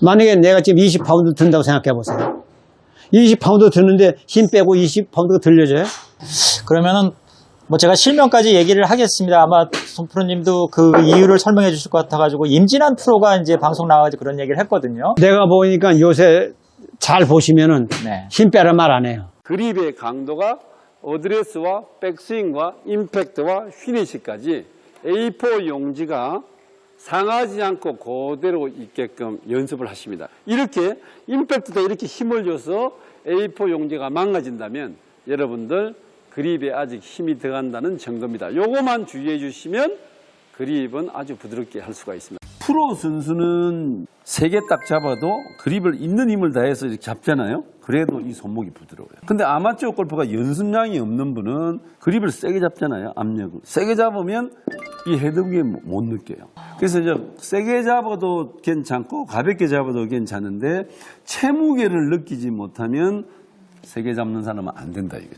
만약에 내가 지금 20파운드 든다고 생각해 보세요. 20파운드 드는데 힘 빼고 20파운드가 들려져요? 그러면은 뭐 제가 실명까지 얘기를 하겠습니다. 아마 손 프로님도 그 이유를 설명해 주실 것 같아가지고 임진환 프로가 이제 방송 나와가지고 그런 얘기를 했거든요. 내가 보니까 요새 잘 보시면은 네. 힘 빼라 말 안 해요. 그립의 강도가 어드레스와 백스윙과 임팩트와 휘니시까지 A4 용지가 상하지 않고 그대로 있게끔 연습을 하십니다. 이렇게 임팩트도 이렇게 힘을 줘서 A4 용지가 망가진다면 여러분들 그립에 아직 힘이 들어간다는 증거입니다. 요거만 주의해 주시면 그립은 아주 부드럽게 할 수가 있습니다. 프로 선수는 세 개 딱 잡아도 그립을 있는 힘을 다해서 이렇게 잡잖아요. 그래도 이 손목이 부드러워요. 근데 아마추어 골퍼가 연습량이 없는 분은 그립을 세게 잡잖아요. 압력을. 세게 잡으면 이 헤드무게 못 느껴요. 그래서 이제 세게 잡아도 괜찮고 가볍게 잡아도 괜찮은데 체무게를 느끼지 못하면 세게 잡는 사람은 안 된다 이거죠.